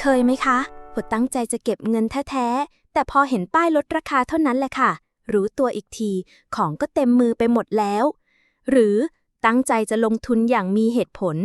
เคยไหมคะผดตั้งใจจะเก็บเงินแท้ๆ แต่พอเห็นป้ายลดราคาเท่านั้นแหละค่ะ รู้ตัวอีกที ของก็เต็มมือไปหมดแล้ว หรือตั้งใจจะลงทุนอย่างมีเหตุผล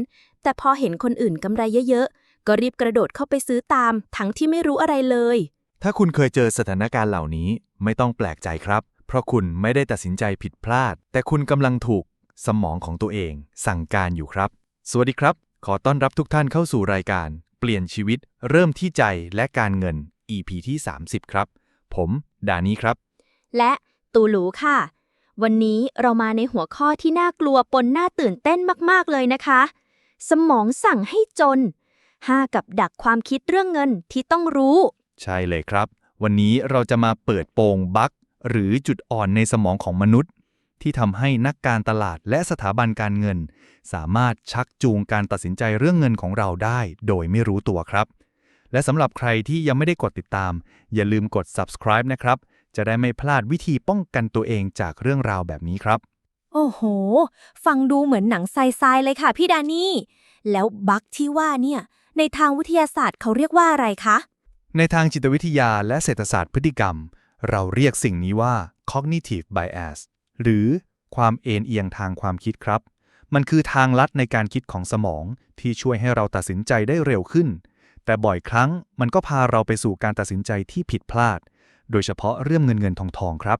แต่พอเห็นคนอื่นกำไรเยอะๆ ก็รีบกระโดดเข้าไปซื้อตาม ทั้งที่ไม่รู้อะไรเลย ถ้าคุณเคยเจอสถานการณ์เหล่านี้ไม่ต้องแปลกใจครับ เพราะคุณไม่ได้ตัดสินใจผิดพลาด แต่คุณกำลังถูก สมองของตัวเอง สั่งการอยู่ครับ สวัสดีครับ ขอต้อนรับทุกท่านเข้าสู่รายการ เปลี่ยนชีวิต เริ่มที่ใจและการเงิน EP ที่ 30 ครับ ผมดานี้ครับ และตูหลูค่ะ วันนี้เรามาในหัวข้อที่น่ากลัวปนน่าตื่นเต้นมากๆเลยนะคะ สมองสั่งให้จน5กับดักความคิดเรื่องเงินที่ต้องรู้ ใช่เลยครับ วันนี้เราจะมาเปิดโปงบั๊กหรือจุดอ่อนในสมองของมนุษย์ ที่ทำให้นักการตลาดและสถาบันการเงิน สามารถชักจูงการตัดสินใจเรื่องเงินของเราได้ โดยไม่รู้ตัวครับ และสำหรับใครที่ยังไม่ได้กดติดตาม อย่าลืมกด subscribe นะครับ จะได้ไม่พลาดวิธีป้องกันตัวเองจากเรื่องราวแบบนี้ครับ โอ้โห ฟังดูเหมือนหนังไซๆเลยค่ะพี่ดานี่ แล้วบั๊กที่ว่าเนี่ย ในทางวิทยาศาสตร์เขาเรียกว่าอะไรคะ ในทางจิตวิทยาและเศรษฐศาสตร์พฤติกรรม เราเรียกสิ่งนี้ว่า cognitive bias หรือความเอ็นเอียงทางความคิดครับ มันคือทางลัดในการคิดของสมองที่ช่วยให้เราตัดสินใจได้เร็วขึ้น แต่บ่อยครั้งมันก็พาเราไปสู่การตัดสินใจที่ผิดพลาด โดยเฉพาะเรื่องเงินเงินทองทองครับ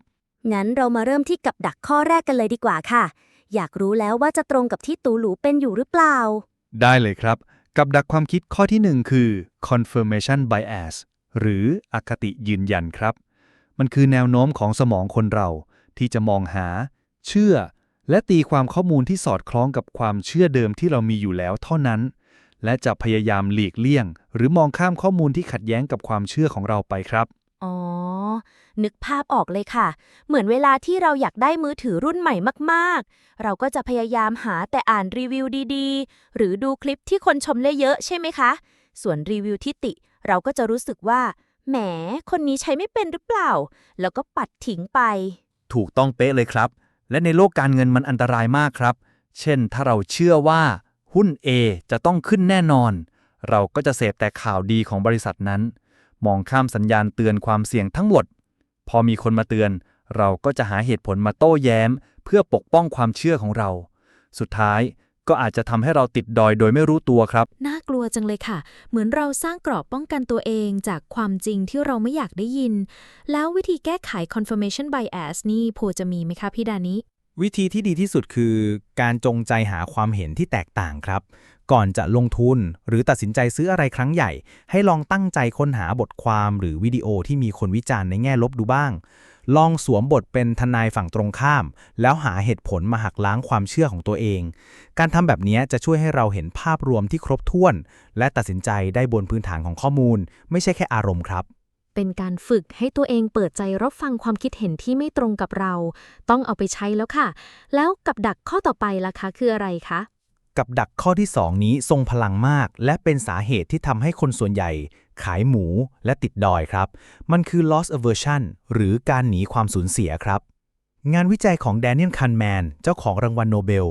งั้นเรามาเริ่มที่กับดักข้อแรกกันเลยดีกว่าค่ะ อยากรู้แล้วว่าจะตรงกับที่ตูหลูเป็นอยู่หรือเปล่า ได้เลยครับ กับดักความคิดข้อที่หนึ่งคือ confirmation bias หรืออคติยืนยันครับ มันคือแนวโน้มของสมองคนเรา ที่จะมองหา เชื่อ และตีความข้อมูลที่สอดคล้องกับความเชื่อเดิมที่เรามีอยู่แล้วเท่านั้น และจะพยายามหลีกเลี่ยง หรือมองข้ามข้อมูลที่ขัดแย้งกับความเชื่อของเราไปครับ อ๋อ นึกภาพออกเลยค่ะ เหมือนเวลาที่เราอยากได้มือถือรุ่นใหม่มาก ๆ เราก็จะพยายามหาแต่อ่านรีวิวดีๆ หรือดูคลิปที่คนชมเยอะๆใช่ไหมคะ ส่วนรีวิวที่ติ เราก็จะรู้สึกว่าแหม คนนี้ใช้ไม่เป็นหรือเปล่า แล้วก็ปัดทิ้งไป ถูกต้องเป๊ะเลยครับ และในโลกการเงินมันอันตรายมากครับ เช่น ถ้าเราเชื่อว่าหุ้น A จะต้องขึ้นแน่นอน เราก็จะเสพแต่ข่าวดีของบริษัทนั้น มองข้ามสัญญาณเตือนความเสี่ยงทั้งหมด พอมีคนมาเตือน เราก็จะหาเหตุผลมาโต้แย้ม เพื่อปกป้องความเชื่อของเรา สุดท้าย ก็อาจจะทำให้เราติดดอยโดยไม่รู้ตัวครับ น่ากลัวจังเลยค่ะ เหมือนเราสร้างกรอบป้องกันตัวเองจากความจริงที่เราไม่อยากได้ยิน แล้ววิธีแก้ไข confirmation bias นี่พอจะมีไหมคะพี่ดานิวิธีที่ดีที่สุดคือการจงใจหาความเห็นที่แตกต่างครับ ก่อนจะลงทุนหรือตัดสินใจซื้ออะไรครั้งใหญ่ ให้ลองตั้งใจค้นหาบทความหรือวิดีโอที่มีคนวิจารณ์ในแง่ลบดูบ้าง ลองสวมบทเป็นทนายฝั่งตรงข้าม แล้วหาเหตุผลมาหักล้างความเชื่อของตัวเอง การทำแบบนี้จะช่วยให้เราเห็นภาพรวมที่ครบถ้วน และตัดสินใจได้บนพื้นฐานของข้อมูล ไม่ใช่แค่อารมณ์ครับเป็นการฝึกให้ตัวเองเปิดใจรับฟังความคิดเห็นที่ไม่ตรงกับเรา ต้องเอาไปใช้แล้วค่ะ แล้วกับดักข้อต่อไปล่ะคะคืออะไรคะ กับดักข้อที่ 2 นี้ทรงพลังมาก และเป็นสาเหตุที่ทำให้คนส่วนใหญ่ ขายหมูและติดดอยครับ มันคือ loss aversion หรือการหนีความสูญเสียครับ งานวิจัยของแดเนียลคันแมน เจ้าของรางวัลโนเบล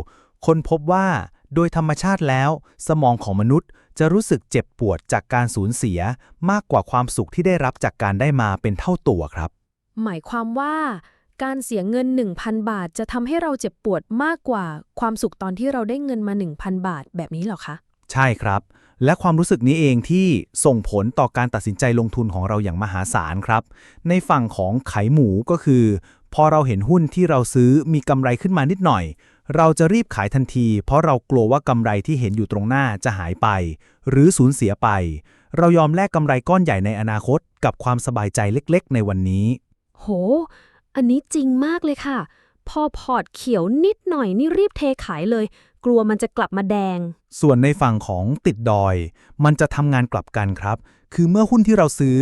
ค้นพบว่า โดยธรรมชาติแล้ว สมองของมนุษย์จะรู้สึกเจ็บปวดจากการสูญเสีย มากกว่าความสุขที่ได้รับจากการได้มาเป็นเท่าตัวครับ หมายความว่า การเสียเงิน 1,000 บาทจะทำให้เราเจ็บปวดมากกว่าความสุขตอนที่เราได้เงินมา 1,000 บาทแบบนี้เหรอคะ ใช่ครับ และความรู้สึกนี้เองที่ส่งผลต่อการตัดสินใจลงทุนของเราอย่างมหาศาลครับ ในฝั่งของขายหมูก็คือ พอเราเห็นหุ้นที่เราซื้อมีกำไรขึ้นมานิดหน่อย เราจะรีบขายทันที เพราะเรากลัวว่ากำไรที่เห็นอยู่ตรงหน้าจะหายไป หรือสูญเสียไป เรายอมแลกกำไรก้อนใหญ่ในอนาคต กับความสบายใจเล็ก ๆ ในวันนี้ โห อันนี้จริงมากเลยค่ะ พอพอร์ตเขียวนิดหน่อยนี่รีบเทขายเลย กลัวมันจะกลับมาแดง ส่วนในฝั่งของติดดอย มันจะทำงานกลับกันครับ คือเมื่อหุ้นที่เราซื้อ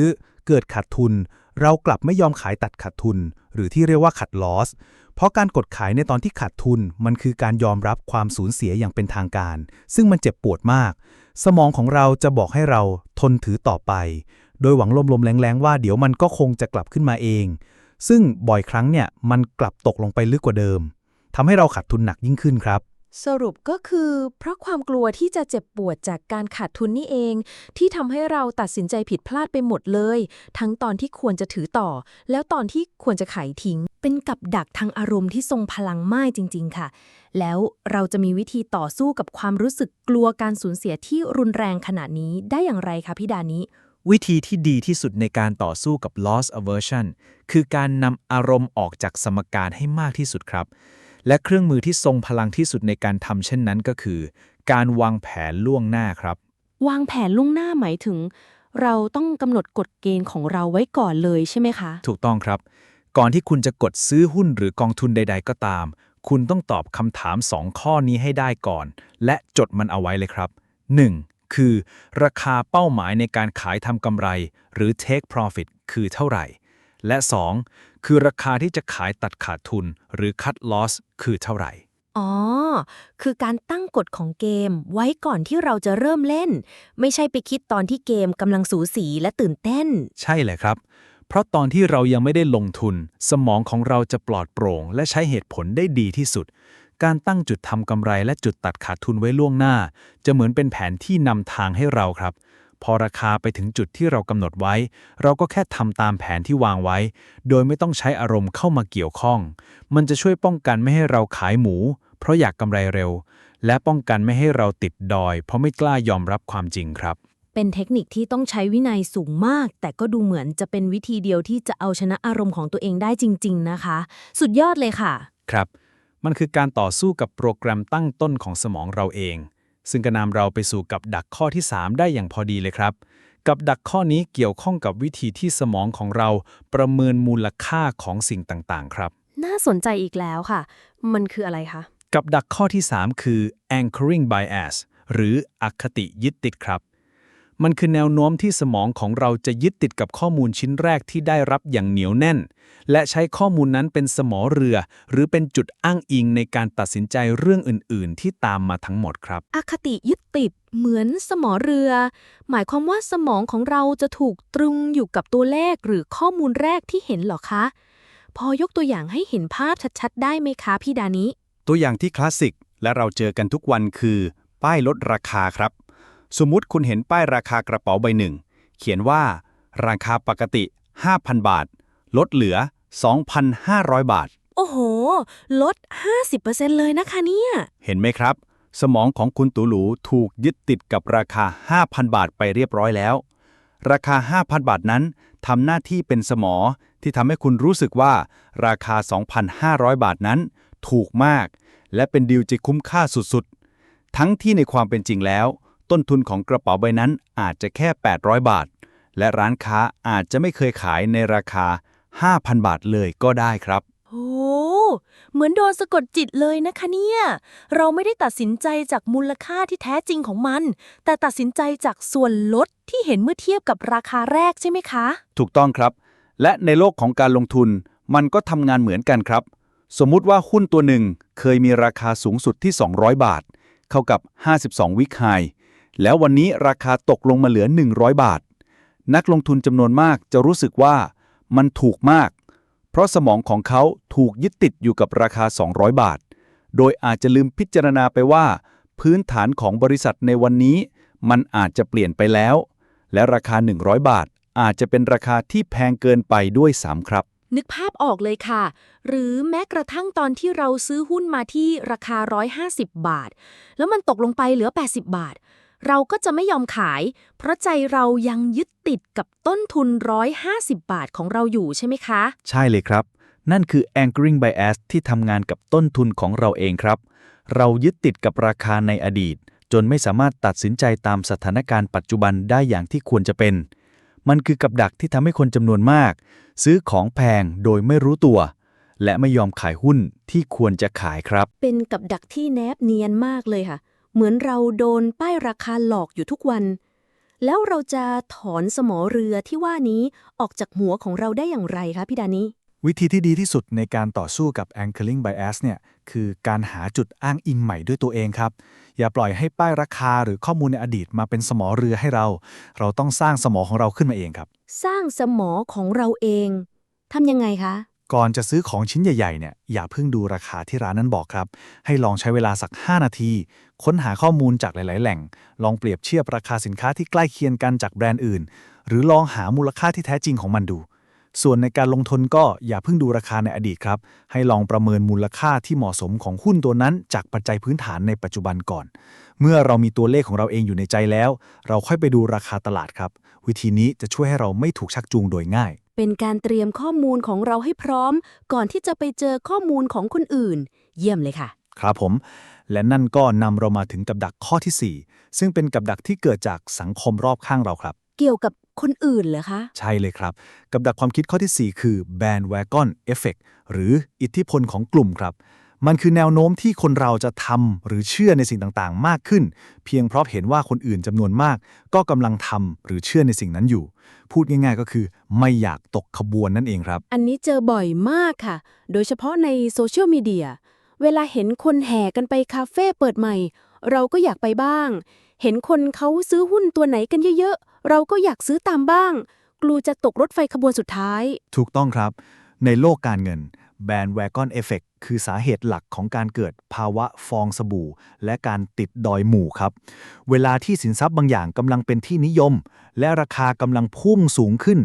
เกิดขาดทุน เรากลับไม่ยอมขายตัดขาดทุน หรือที่เรียกว่าขัดลอสเพราะการกดขายในตอนที่ขาดทุน มันคือการยอมรับความสูญเสียอย่างเป็นทางการ ซึ่งมันเจ็บปวดมาก สมองของเราจะบอกให้เราทนถือต่อไป โดยหวังลมๆแรงๆว่าเดี๋ยวมันก็คงจะกลับขึ้นมาเอง ซึ่งบ่อยครั้งเนี่ยมันกลับตกลงไปลึกกว่าเดิมทำให้เราขาดทุนหนักยิ่งขึ้นครับ สรุปก็คือ เพราะความกลัวที่จะเจ็บปวดจากการขาดทุนนี่เอง ที่ทำให้เราตัดสินใจผิดพลาดไปหมดเลย ทั้งตอนที่ควรจะถือต่อ แล้วตอนที่ควรจะขายทิ้ง เป็นกับดักทางอารมณ์ที่ทรงพลังมากจริง ๆ ค่ะ แล้วเราจะมีวิธีต่อสู้กับความรู้สึกกลัวการสูญเสียที่รุนแรงขนาดนี้ได้อย่างไรคะพี่ดานิ วิธีที่ดีที่สุดในการต่อสู้กับ loss aversion คือการนำอารมณ์ออกจากสมการให้มากที่สุดครับ และเครื่องมือที่ทรงพลังที่สุดในการทำเช่นนั้นก็คือ การวางแผนล่วงหน้าครับ วางแผนล่วงหน้าหมายถึง เราต้องกำหนดกฎเกณฑ์ของเราไว้ก่อนเลยใช่ไหมคะ ถูกต้องครับ ก่อนที่คุณจะกดซื้อหุ้นหรือกองทุนใด ๆ ก็ตาม คุณต้องตอบคำถาม 2 ข้อนี้ให้ได้ก่อน และจดมันเอาไว้เลยครับ 1. คือ ราคาเป้าหมายในการขายทำกำไร หรือ take profit คือเท่าไหร่ และ 2. คือราคาที่จะขายตัดขาดทุน หรือ cut loss คือเท่าไหร่อ๋อ คือการตั้งกฎของเกมไว้ก่อนที่เราจะเริ่มเล่น ไม่ใช่ไปคิดตอนที่เกมกำลังสูสีและตื่นเต้น ใช่เลยครับ เพราะตอนที่เรายังไม่ได้ลงทุน สมองของเราจะปลอดโปร่ง และใช้เหตุผลได้ดีที่สุด การตั้งจุดทำกำไรและจุดตัดขาดทุนไว้ล่วงหน้า จะเหมือนเป็นแผนที่นำทางให้เราครับ พอราคาไปถึงจุดที่เรากำหนดไว้ เราก็แค่ทำตามแผนที่วางไว้ โดยไม่ต้องใช้อารมณ์เข้ามาเกี่ยวข้อง มันจะช่วยป้องกันไม่ให้เราขายหมู เพราะอยากกำไรเร็ว และป้องกันไม่ให้เราติดดอย เพราะไม่กล้ายอมรับความจริงครับเป็นเทคนิคที่ต้องใช้วินัยสูงมาก แต่ก็ดูเหมือนจะเป็นวิธีเดียวที่จะเอาชนะอารมณ์ของตัวเองได้จริง ๆ นะคะ สุดยอดเลยค่ะ ครับ มันคือการต่อสู้กับโปรแกรมตั้งต้นของสมองเราเอง ซึ่งก็นำเราไปสู่กับดักข้อที่ 3 ได้อย่างพอดีเลยครับ กับดักข้อนี้เกี่ยวข้องกับวิธีที่สมองของเราประเมินมูลค่าของสิ่งต่างๆ ครับ น่าสนใจอีกแล้วค่ะ มันคืออะไรคะ กับดักข้อที่ 3 คือ anchoring bias หรืออคติยึดติดครับ มันคือแนวโน้มที่สมองของเราจะยึดติดกับข้อมูลชิ้นแรกที่ได้รับอย่างเหนียวแน่น และใช้ข้อมูลนั้นเป็นสมอเรือ หรือเป็นจุดอ้างอิงในการตัดสินใจเรื่องอื่น ๆ ที่ตามมาทั้งหมดครับ อคติยึดติดเหมือนสมอเรือ หมายความว่าสมองของเราจะถูกตรึงอยู่กับตัวเลขหรือข้อมูลแรกที่เห็นเหรอคะ พอยกตัวอย่างให้เห็นภาพชัด ๆ ได้ไหมคะพี่ดานิตัวอย่างที่คลาสสิกและเราเจอกันทุกวันคือ ป้ายลดราคาครับ สมมุติคุณเห็นป้ายราคากระเป๋าใบหนึ่ง เขียนว่า ราคาปกติ 5,000 บาท ลดเหลือ 2,500 บาท โอ้โห ลด 50%เลยนะคะเนี่ย เห็นไหมครับ สมองของคุณตูหลูถูกยึดติดกับราคา 5,000 บาทไปเรียบร้อยแล้ว ราคา 5,000 บาทนั้นทำหน้าที่เป็นสมอที่ทำให้คุณรู้สึกว่า ราคา 2,500 บาทนั้น ถูกมาก และเป็นดีลที่คุ้มค่าสุดๆ ทั้งที่ในความเป็นจริงแล้ว ต้นทุนของกระเป๋าใบนั้นอาจจะแค่ 800 บาท และร้านค้าอาจจะไม่เคยขายในราคา 5,000 บาทเลยก็ได้ครับ โอ้เหมือนโดนสะกดจิตเลยนะคะเนี่ย เราไม่ได้ตัดสินใจจากมูลค่าที่แท้จริงของมัน แต่ตัดสินใจจากส่วนลดที่เห็นเมื่อเทียบกับราคาแรกใช่ไหมคะ ถูกต้องครับ และในโลกของการลงทุนมันก็ทำงานเหมือนกันครับ สมมุติว่าหุ้นตัวหนึ่งเคยมีราคาสูงสุดที่ 200 บาท เข้ากับ 52 วิคไฮ แล้ววันนี้ราคาตกลงมาเหลือ 100 บาท นักลงทุนจำนวนมากจะรู้สึกว่ามันถูกมาก เพราะสมองของเขาถูกยึดติดอยู่กับราคา 200 บาท โดยอาจจะลืมพิจารณาไปว่า พื้นฐานของบริษัทในวันนี้ มันอาจจะเปลี่ยนไปแล้ว และราคา 100 บาท อาจจะเป็นราคาที่แพงเกินไปด้วยซ้ำครับนึกภาพออกเลยค่ะ หรือแม้กระทั่งตอนที่เราซื้อหุ้นมาที่ราคา 150 บาท แล้วมันตกลงไปเหลือ 80 บาท เราก็จะไม่ยอมขาย เพราะใจเรายังยึดติดกับต้นทุน 150 บาทของเราอยู่ใช่ไหมคะ ใช่เลยครับ นั่นคือ anchoring bias ที่ทำงานกับต้นทุนของเราเองครับ เรายึดติดกับราคาในอดีต จนไม่สามารถตัดสินใจตามสถานการณ์ปัจจุบันได้อย่างที่ควรจะเป็น มันคือกับดักที่ทำให้คนจำนวนมาก ซื้อของแพงโดยไม่รู้ตัว และไม่ยอมขายหุ้นที่ควรจะขายครับ เป็นกับดักที่แนบเนียนมากเลยค่ะ เหมือนเราโดนป้ายราคาหลอกอยู่ทุกวัน แล้วเราจะถอนสมอเรือที่ว่านี้ออกจากหัวของเราได้อย่างไรคะพี่ดานิวิธีที่ดีที่สุดในการต่อสู้กับ anchoring bias เนี่ยคือการหาจุดอ้างอิงใหม่ด้วยตัวเองครับ อย่าปล่อยให้ป้ายราคาหรือข้อมูลในอดีตมาเป็นสมอเรือให้เรา เราต้องสร้างสมอของเราขึ้นมาเองครับ สร้างสมอของเราเองทำยังไงคะ ก่อนจะซื้อของชิ้นใหญ่ๆเนี่ยอย่าเพิ่งดูราคาที่ร้านนั้นบอกครับ ให้ลองใช้เวลาสัก 5 นาที ค้นหาข้อมูลจากหลาย ๆ แหล่ง ลองเปรียบเทียบราคาสินค้าที่ใกล้เคียงกันจากแบรนด์อื่น หรือลองหามูลค่าที่แท้จริงของมันดู ส่วนในการลงทุนก็อย่าเพิ่งดูราคาในอดีตครับ ให้ลองประเมินมูลค่าที่เหมาะสมของหุ้นตัวนั้น จากปัจจัยพื้นฐานในปัจจุบันก่อน เมื่อเรามีตัวเลขของเราเองอยู่ในใจแล้ว เราค่อยไปดูราคาตลาดครับ วิธีนี้จะช่วยให้เราไม่ถูกชักจูงโดยง่าย เป็นการเตรียมข้อมูลของเราให้พร้อม ก่อนที่จะไปเจอข้อมูลของคนอื่น เยี่ยมเลยค่ะ ครับผม และนั่นก็นำเรามาถึงกับดักข้อทีสี่ 4 ซึ่งเป็นกับดักที่เกิดจากสังคมรอบข้างเราครับ เกี่ยวกับคนอื่นเหรอคะ ใช่เลยครับ กับดักความคิดข้อทีสี่ 4 คือ bandwagon effect หรืออิทธิพลของกลุ่มครับ มันคือแนวโน้มที่คนเราจะทำหรือเชื่อในสิ่งต่างๆ มากขึ้น เพียงเพราะเห็นว่าคนอื่นจำนวนมาก ก็กำลังทำหรือเชื่อในสิ่งนั้นอยู่ พูดง่ายๆ ก็คือ ไม่อยากตกขบวนนั่นเองครับ อันนี้เจอบ่อยมากค่ะ โดยเฉพาะในโซเชียลมีเดีย เวลาเห็นคนแห่กันไปคาเฟ่เปิดใหม่ เราก็อยากไปบ้าง เห็นคนเขาซื้อหุ้นตัวไหนกันเยอะๆ เราก็อยากซื้อตามบ้าง กลัวจะตกรถไฟขบวนสุดท้าย ถูกต้องครับ ในโลกการเงิน bandwagon effect คือสาเหตุหลักของการเกิดภาวะฟองสบู่ และการติดดอยหมู่ครับ เวลาที่สินทรัพย์บางอย่างกำลังเป็นที่นิยม และราคากำลังพุ่งสูงขึ้น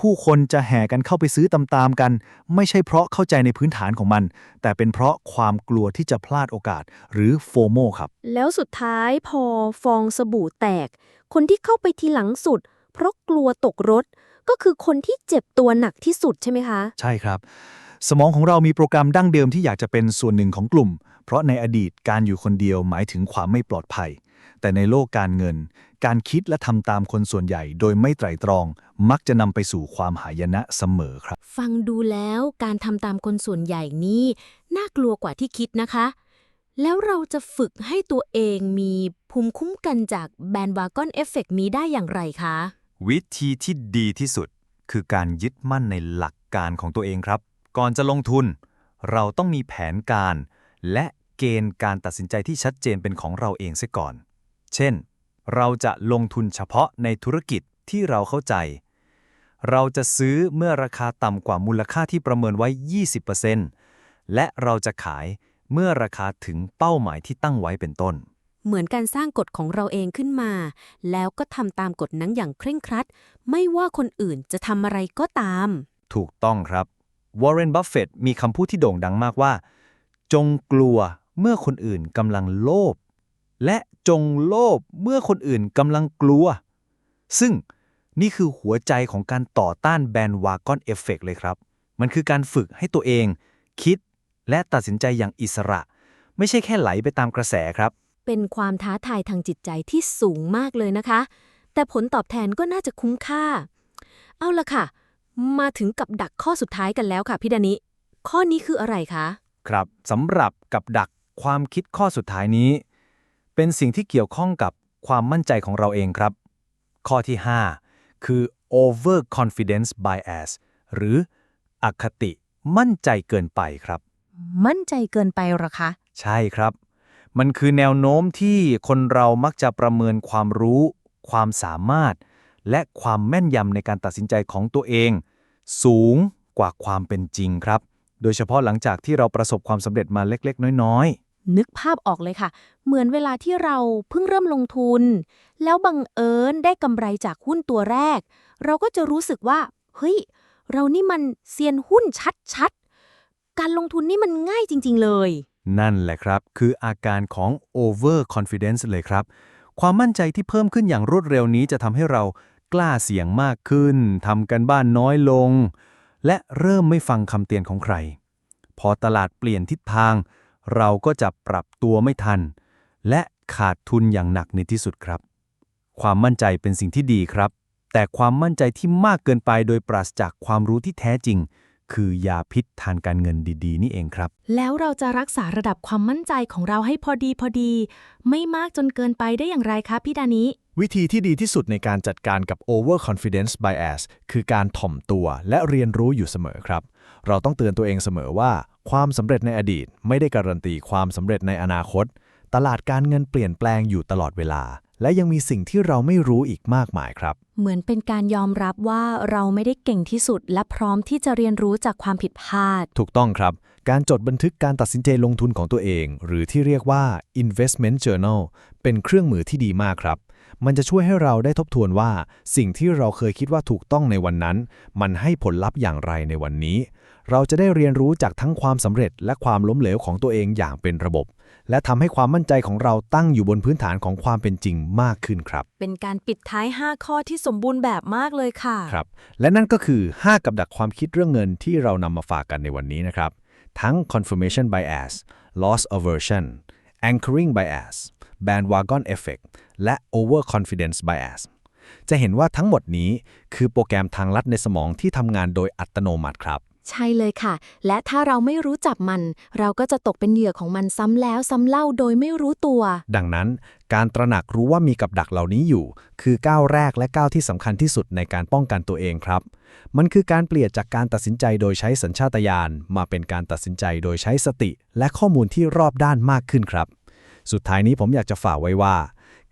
ผู้คนจะแห่กันเข้าไปซื้อตามๆกัน ไม่ใช่เพราะเข้าใจในพื้นฐานของมัน แต่เป็นเพราะความกลัวที่จะพลาดโอกาสหรือโฟโมครับ แล้วสุดท้ายพอฟองสบู่แตก คนที่เข้าไปทีหลังสุด เพราะกลัวตกรถ ก็คือคนที่เจ็บตัวหนักที่สุดใช่ไหมคะ ใช่ครับ สมองของเรามีโปรแกรมดั้งเดิมที่อยากจะเป็นส่วนหนึ่งของกลุ่ม เพราะในอดีตการอยู่คนเดียวหมายถึงความไม่ปลอดภัย แต่ในโลกการเงิน การคิดและทำตามคนส่วนใหญ่โดยไม่ไตร่ตรอง มักจะนำไปสู่ความหายนะเสมอครับ ฟังดูแล้วการทำตามคนส่วนใหญ่นี่น่ากลัวกว่าที่คิดนะคะ แล้วเราจะฝึกให้ตัวเองมีภูมิคุ้มกันจากแบนวากอนเอฟเฟกนี้ได้อย่างไรคะ วิธีที่ดีที่สุด คือการยึดมั่นในหลักการของตัวเองครับ ก่อนจะลงทุน เราต้องมีแผนการ และเกณฑ์การตัดสินใจที่ชัดเจนเป็นของเราเองเสียก่อน เช่น เราจะลงทุนเฉพาะในธุรกิจที่เราเข้าใจ เราจะซื้อเมื่อราคาต่ำกว่ามูลค่าที่ประเมินไว้ 20%และเราจะขายเมื่อราคาถึงเป้าหมายที่ตั้งไว้เป็นต้น เหมือนการสร้างกฎของเราเองขึ้นมา แล้วก็ทำตามกฎนั้นอย่างเคร่งครัด ไม่ว่าคนอื่นจะทำอะไรก็ตาม ถูกต้องครับ วอร์เรน บัฟเฟตมีคำพูดที่โด่งดังมากว่า จงกลัวเมื่อคนอื่นกำลังโลภ และจงโลภเมื่อคนอื่นกำลังกลัว ซึ่งนี่คือหัวใจของการต่อต้านแบนวากอนเอฟเฟกเลยครับ มันคือการฝึกให้ตัวเอง คิดและตัดสินใจอย่างอิสระ ไม่ใช่แค่ไหลไปตามกระแสครับ เป็นความท้าทายทางจิตใจที่สูงมากเลยนะคะ แต่ผลตอบแทนก็น่าจะคุ้มค่า เอาละค่ะ มาถึงกับดักข้อสุดท้ายกันแล้วค่ะพี่ดานิ ข้อนี้คืออะไรคะ ครับสำหรับกับดักความคิดข้อสุดท้ายนี้ เป็นสิ่งที่เกี่ยวข้องกับความมั่นใจของเราเองครับ ข้อที่ 5 คือ over confidence bias หรืออคติมั่นใจเกินไปครับ มั่นใจเกินไปหรอคะ ใช่ครับ มันคือแนวโน้มที่คนเรามักจะประเมินความรู้ ความสามารถ และความแม่นยำในการตัดสินใจของตัวเอง สูงกว่าความเป็นจริงครับ โดยเฉพาะหลังจากที่เราประสบความสำเร็จมาเล็ก ๆ น้อย นึกภาพออกเลยค่ะ เหมือนเวลาที่เราเพิ่งเริ่มลงทุน แล้วบังเอิญได้กำไรจากหุ้นตัวแรก เราก็จะรู้สึกว่า เฮ้ย เรานี่มันเซียนหุ้นชัดๆ การลงทุนนี่มันง่ายจริง ๆ เลย นั่นแหละครับ คืออาการของ over confidence เลยครับ ความมั่นใจที่เพิ่มขึ้นอย่างรวดเร็วนี้จะทำให้เรากล้าเสี่ยงมากขึ้นทำกันบ้านน้อยลง และเริ่มไม่ฟังคำเตือนของใคร พอตลาดเปลี่ยนทิศทาง เราก็จะปรับตัวไม่ทัน และขาดทุนอย่างหนักในที่สุดครับ ความมั่นใจเป็นสิ่งที่ดีครับ แต่ความมั่นใจที่มากเกินไปโดยปราศจากความรู้ที่แท้จริง คือยาพิษทางการเงินดีๆ นี่เองครับ แล้วเราจะรักษาระดับความมั่นใจของเราให้พอดีพอดี ไม่มากจนเกินไปได้อย่างไรคะพี่ดานิ วิธีที่ดีที่สุดในการจัดการกับ overconfidence bias คือการถ่อมตัวและเรียนรู้อยู่เสมอครับ เราต้องเตือนตัวเองเสมอว่า ความสำเร็จในอดีต ไม่ได้การันตีความสำเร็จในอนาคต ตลาดการเงินเปลี่ยนแปลงอยู่ตลอดเวลา และยังมีสิ่งที่เราไม่รู้อีกมากมายครับ เหมือนเป็นการยอมรับว่าเราไม่ได้เก่งที่สุด และพร้อมที่จะเรียนรู้จากความผิดพลาด ถูกต้องครับ การจดบันทึกการตัดสินใจลงทุนของตัวเอง หรือที่เรียกว่า investment journal เป็นเครื่องมือที่ดีมากครับ มันจะช่วยให้เราได้ทบทวนว่า สิ่งที่เราเคยคิดว่าถูกต้องในวันนั้น มันให้ผลลัพธ์อย่างไรในวันนี้ เราจะได้เรียนรู้จากทั้งความสำเร็จและความล้มเหลวของตัวเองอย่างเป็นระบบ และทำให้ความมั่นใจของเราตั้งอยู่บนพื้นฐานของความเป็นจริงมากขึ้นครับ เป็นการปิดท้าย 5 ข้อที่สมบูรณ์แบบมากเลยค่ะ ครับ และนั่นก็คือ 5 กับดักความคิดเรื่องเงินที่เรานำมาฝากกันในวันนี้นะครับ ทั้ง confirmation bias loss aversion anchoring bias bandwagon effect และ overconfidence bias จะเห็นว่าทั้งหมดนี้คือโปรแกรมทางลัดในสมองที่ทำงานโดยอัตโนมัติครับ ใช่เลยค่ะ และถ้าเราไม่รู้จักมัน เราก็จะตกเป็นเหยื่อของมันซ้ำแล้วซ้ำเล่าโดยไม่รู้ตัว ดังนั้น การตระหนักรู้ว่ามีกับดักเหล่านี้อยู่ คือก้าวแรกและก้าวที่สำคัญที่สุดในการป้องกันตัวเองครับ มันคือการเปลี่ยนจากการตัดสินใจโดยใช้สัญชาตญาณมาเป็นการตัดสินใจโดยใช้สติ และข้อมูลที่รอบด้านมากขึ้นครับ สุดท้ายนี้ผมอยากจะฝากไว้ว่า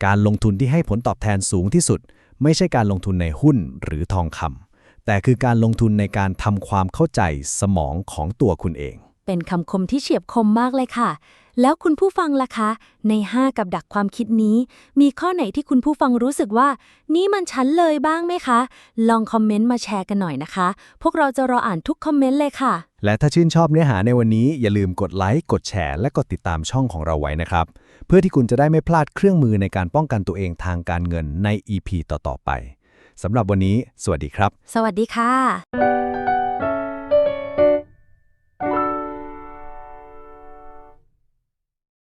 การลงทุนที่ให้ผลตอบแทนสูงที่สุด ไม่ใช่การลงทุนในหุ้นหรือทองคำ แต่คือการลงทุนในการทำความเข้าใจสมองของตัวคุณเอง เป็นคำคมที่เฉียบคมมากเลยค่ะ แล้วคุณผู้ฟังล่ะคะ ใน 5 กับดักความคิดนี้ มีข้อไหนที่คุณผู้ฟังรู้สึกว่า นี่มันฉันเลยบ้างไหมคะ ลองคอมเมนต์มาแชร์กันหน่อยนะคะ พวกเราจะรออ่านทุกคอมเมนต์เลยค่ะ และถ้าชื่นชอบเนื้อหาในวันนี้อย่าลืมกดไลค์กดแชร์และกดติดตามช่องของเราไว้นะครับ เพื่อที่คุณจะได้ไม่พลาดเครื่องมือในการป้องกันตัวเองทางการเงินใน EP ต่อๆไป สำหรับวันนี้ สวัสดีครับ สวัสดีค่ะ